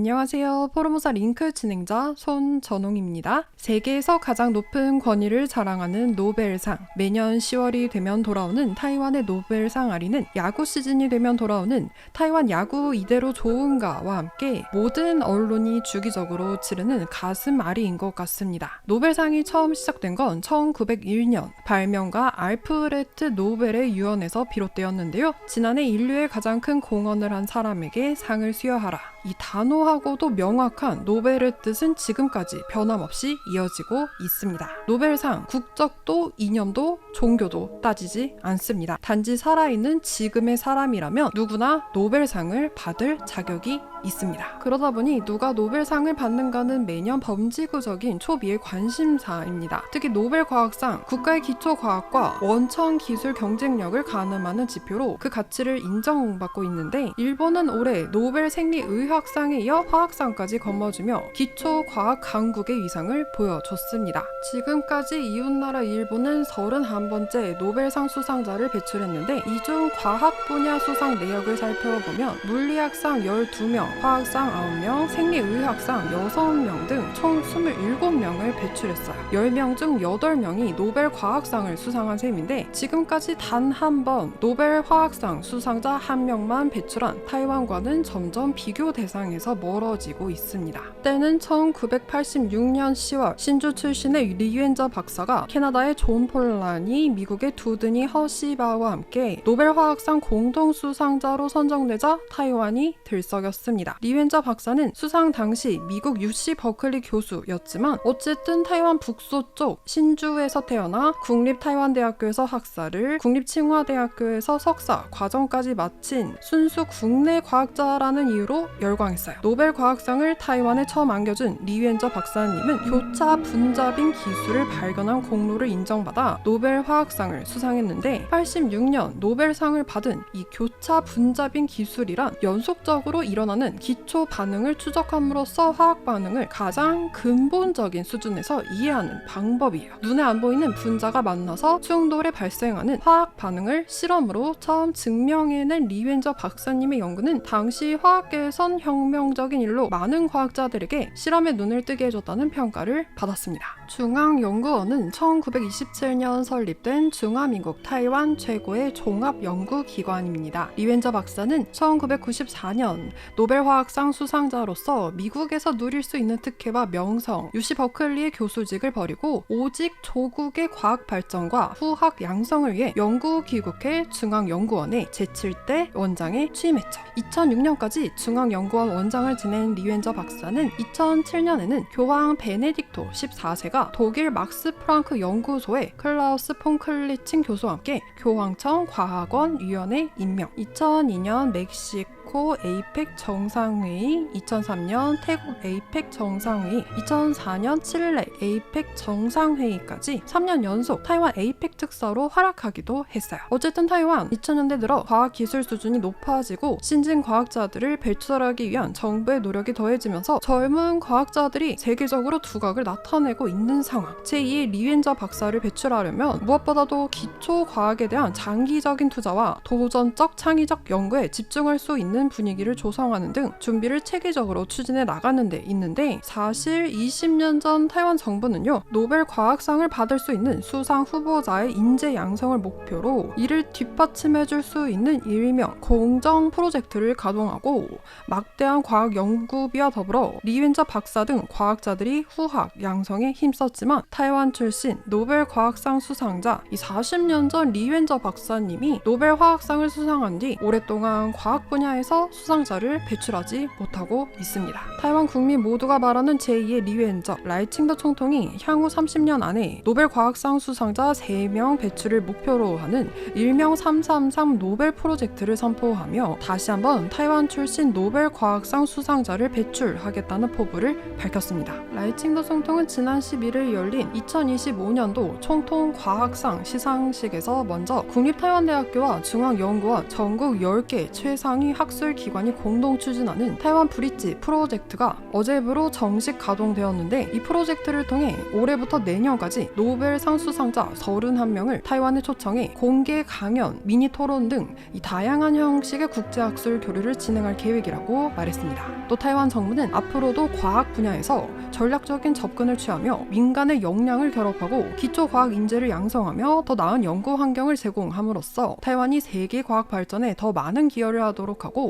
안녕하세요. 포르모사 링크 진행자 손전홍입니다. 세계에서 가장 높은 권위를 자랑하는 노벨상. 매년 10월이 되면 돌아오는 타이완의 노벨상 아리는 야구 시즌이 되면 돌아오는 타이완 야구 이대로 좋은가와 함께 모든 언론이 주기적으로 치르는 가슴 아리인 것 같습니다. 노벨상이 처음 시작된 건 1901년 발명가 알프레트 노벨의 유언에서 비롯되었는데요. 지난해 인류의 가장 큰 공헌을 한 사람에게 상을 수여하라. 이 단호하고도 명확한 노벨의 뜻은 지금까지 변함없이 이어지고 있습니다. 노벨상 국적도 이념도 종교도 따지지 않습니다. 단지 살아있는 지금의 사람이라면 누구나 노벨상을 받을 자격이 있습니다. 그러다 보니 누가 노벨상을 받는가는 매년 범지구적인 초비의 관심사입니다. 특히 노벨 과학상 국가의 기초 과학과 원천 기술 경쟁력을 가늠하는 지표로 그 가치를 인정받고 있는데 일본은 올해 노벨 생리의학상에 이어 화학상까지 거머쥐며 기초 과학 강국의 위상을 보여줬습니다. 지금까지 이웃나라 일본은 31번째 노벨상 수상자를 배출했는데 이중 과학 분야 수상 내역을 살펴보면 물리학상 12명, 화학상 9명, 생리의학상 6명 등 총 27명을 배출했어요. 10명 중 8명이 노벨 과학상을 수상한 셈인데 지금까지 단 한 번 노벨 화학상 수상자 한 명만 배출한 타이완과는 점점 비교 대상에서 멀어지고 있습니다. 때는 1986년 10월 신주 출신의 리웬저 박사가 캐나다의 존 폴란이 미국의 두드니 허시바와 함께 노벨 화학상 공동 수상자로 선정되자 타이완이 들썩였습니다. 리웬저 박사는 수상 당시 미국 UC 버클리 교수였지만 어쨌든 타이완 북서쪽 신주에서 태어나 국립 타이완대학교에서 학사를 국립 칭화대학교에서 석사 과정까지 마친 순수 국내 과학자라는 이유로 열광했어요. 노벨 과학상을 타이완에 처음 안겨준 리웬저 박사님은 교차 분자빈 기술을 발견한 공로를 인정받아 노벨 화학상을 수상했는데 86년 노벨상을 받은 이 교차 분자빈 기술이란 연속적으로 일어나는 기초 반응을 추적함으로써 화학 반응을 가장 근본적인 수준에서 이해하는 방법이에요. 눈에 안 보이는 분자가 만나서 충돌에 발생하는 화학 반응을 실험으로 처음 증명해낸 리웬저 박사님의 연구는 당시 화학계에선 혁명적인 일로 많은 과학자들에게 실험의 눈을 뜨게 해줬다는 평가를 받았습니다. 중앙연구원은 1927년 설립된 중화민국 타이완 최고의 종합연구기관입니다. 리웬저 박사는 1994년 노벨 화학상 수상자로서 미국에서 누릴 수 있는 특혜와 명성, 유시 버클리의 교수직을 버리고 오직 조국의 과학 발전과 후학 양성을 위해 연구 귀국해 중앙연구원의 제7대 원장에 취임했죠. 2006년까지 중앙연구원 원장을 지낸 리웬저 박사는 2007년에는 교황 베네딕토 14세가 독일 막스 프랑크 연구소의 클라우스 폰클리칭 교수와 함께 교황청 과학원 위원회 임명 2002년 멕시코 에이펙 정상회의 2003년 태국 에이펙 정상회의 2004년 칠레 에이펙 정상회의까지 3년 연속 타이완 에이펙 특사로 활약하기도 했어요. 어쨌든 타이완 2000년대 들어 과학 기술 수준이 높아지고 신진 과학자들을 배출하기 위한 정부의 노력이 더해지면서 젊은 과학자들이 세계적으로 두각을 나타내고 있는 상황. 제2의 리웬저 박사를 배출하려면 무엇보다도 기초 과학에 대한 장기적인 투자와 도전적 창의적 연구에 집중할 수 있는 분위기를 조성하는 등 준비를 체계적으로 추진해 나가는 데 있는데 사실 20년 전 타이완 정부는요 노벨 과학상을 받을 수 있는 수상 후보자의 인재 양성을 목표로 이를 뒷받침해 줄 수 있는 일명 공정 프로젝트를 가동하고 막대한 과학 연구비와 더불어 리웬저 박사 등 과학자들이 후학 양성에 힘썼지만 타이완 출신 노벨 과학상 수상자 이 40년 전 리웬저 박사님이 노벨 화학상을 수상한 뒤 오랫동안 과학 분야에서 수상자를 배출하지 못하고 있습니다. 타이완 국민 모두가 말하는 제2의 리웬저 라이칭더 총통이 향후 30년 안에 노벨 과학상 수상자 3명 배출을 목표로 하는 일명 333 노벨 프로젝트를 선포하며 다시 한번 타이완 출신 노벨 과학상 수상자를 배출하겠다는 포부를 밝혔습니다. 라이칭더 총통은 지난 11일 열린 2025년도 총통 과학상 시상식에서 먼저 국립타이완대학교와 중앙연구원 전국 10개 최상위 학술 기관이 공동 추진하는 타이완 브릿지 프로젝트가 어제부로 정식 가동되었는데 이 프로젝트를 통해 올해부터 내년까지 노벨 상 수상자 31명을 타이완에 초청해 공개 강연, 미니 토론 등 이 다양한 형식의 국제학술 교류를 진행할 계획이라고 말했습니다. 또 타이완 정부는 앞으로도 과학 분야에서 전략적인 접근을 취하며 민간의 역량을 결합하고 기초 과학 인재를 양성하며 더 나은 연구 환경을 제공함으로써 타이완이 세계 과학 발전에 더 많은 기여를 하도록 하고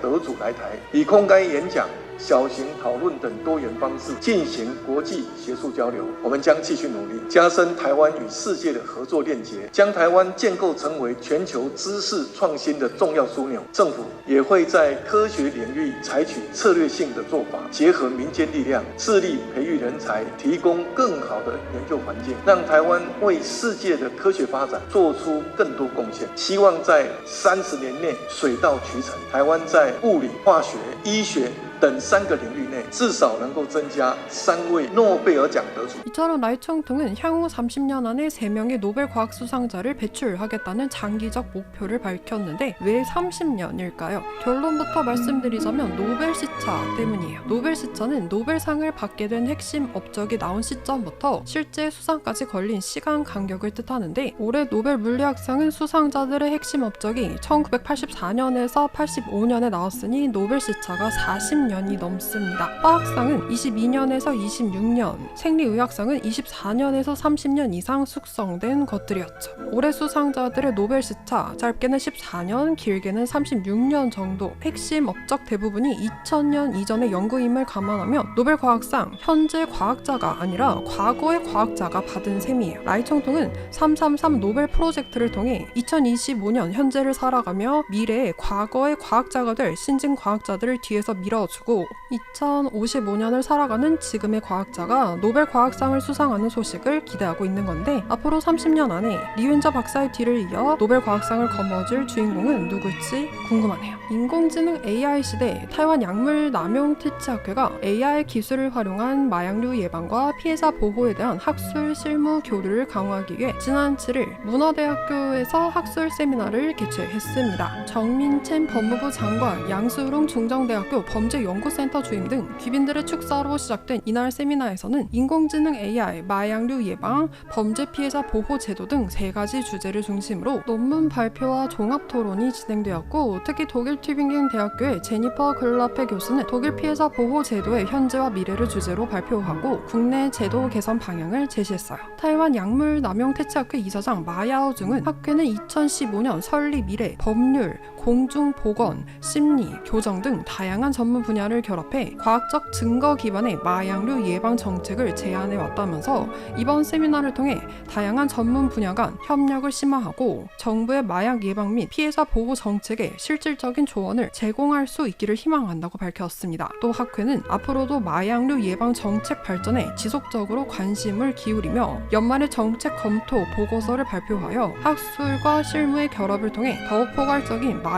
得主来台，以空该演讲。小型讨论等多元方式进行国际学术交流，我们将继续努力，加深台湾与世界的合作链接，将台湾建构成为全球知识创新的重要枢纽。政府也会在科学领域采取策略性的做法，结合民间力量，致力培育人才，提供更好的研究环境，让台湾为世界的科学发展做出更多贡献。希望在三十年内水到渠成，台湾在物理、化学、医学。 等三个领域内，至少能够增加三位诺贝尔奖得主。 이처럼 라이청통은 향후 30년 안에 3명의 노벨 과학 수상자를 배출하겠다는 장기적 목표를 밝혔는데 왜 30년일까요? 결론부터 말씀드리자면 노벨 시차 때문이에요. 노벨 시차는 노벨상을 받게 된 핵심 업적이 나온 시점부터 실제 수상까지 걸린 시간 간격을 뜻하는데 올해 노벨 물리학상은 수상자들의 핵심 업적이 1984년에서 85년에 나왔으니 노벨 시차가 40년 이 넘습니다. 화학상은 22년에서 26년, 생리의학상은 24년에서 30년 이상 숙성된 것들이었죠. 올해 수상자들의 노벨 시차 짧게는 14년, 길게는 36년 정도. 핵심 업적 대부분이 2000년 이전의 연구임을 감안하면 노벨 과학상 현재 과학자가 아니라 과거의 과학자가 받은 셈이에요. 라이청통은 333 노벨 프로젝트를 통해 2025년 현재를 살아가며 미래의 과거의 과학자가 될 신진 과학자들을 뒤에서 밀어주 고 2055년을 살아가는 지금의 과학자가 노벨 과학상을 수상하는 소식을 기대하고 있는 건데 앞으로 30년 안에 리윈저 박사의 뒤를 이어 노벨 과학상을 거머쥘 주인공은 누굴지 궁금하네요. 인공지능 AI 시대 타이완 약물 남용 퇴치학회가 AI 기술을 활용한 마약류 예방과 피해자 보호에 대한 학술 실무 교류를 강화하기 위해 지난 7일 문화대학교에서 학술 세미나를 개최했습니다. 정민첸 법무부 장관, 양수롱 중정대학교 범죄 연구센터 주임 등 귀빈들의 축사로 시작된 이날 세미나에서는 인공지능 AI, 마약류 예방, 범죄 피해자 보호 제도 등 세 가지 주제를 중심으로 논문 발표와 종합 토론이 진행되었고 특히 독일 튜빙겐 대학교의 제니퍼 글라페 교수는 독일 피해자 보호 제도의 현재와 미래를 주제로 발표하고 국내 제도 개선 방향을 제시했어요. 타이완 약물 남용 퇴치학회 이사장 마야오 중은 학회는 2015년 설립 이래 법률, 공중보건, 심리, 교정 등 다양한 전문 분야를 결합해 과학적 증거 기반의 마약류 예방 정책을 제안해 왔다면서 이번 세미나를 통해 다양한 전문 분야 간 협력을 심화하고 정부의 마약 예방 및 피해자 보호 정책에 실질적인 조언을 제공할 수 있기를 희망한다고 밝혔습니다. 또 학회는 앞으로도 마약류 예방 정책 발전에 지속적으로 관심을 기울이며 연말에 정책 검토 보고서를 발표하여 학술과 실무의 결합을 통해 더욱 포괄적인 마약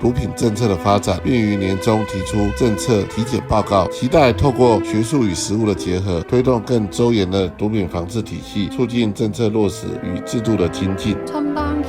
毒品政策的发展，并于年终提出政策体检报告。期待透过学术与实务的结合，推动更周延的毒品防治体系，促进政策落实与制度的精进。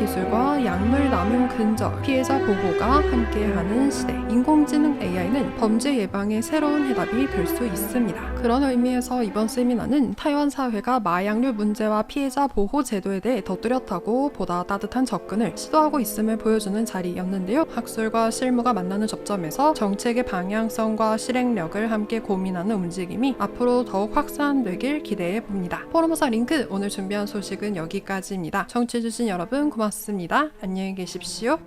기술과 약물 남용 근절, 피해자 보호가 함께하는 시대. 인공지능 AI는 범죄 예방의 새로운 해답이 될 수 있습니다. 그런 의미에서 이번 세미나는 타이완 사회가 마약류 문제와 피해자 보호 제도에 대해 더 뚜렷하고 보다 따뜻한 접근을 시도하고 있음을 보여주는 자리였는데요. 학술과 실무가 만나는 접점에서 정책의 방향성과 실행력을 함께 고민하는 움직임이 앞으로 더욱 확산되길 기대해 봅니다. 포럼사 링크 오늘 준비한 소식은 여기까지입니다. 청취해주신 여러분 고맙습니다. 안녕히 계십시오.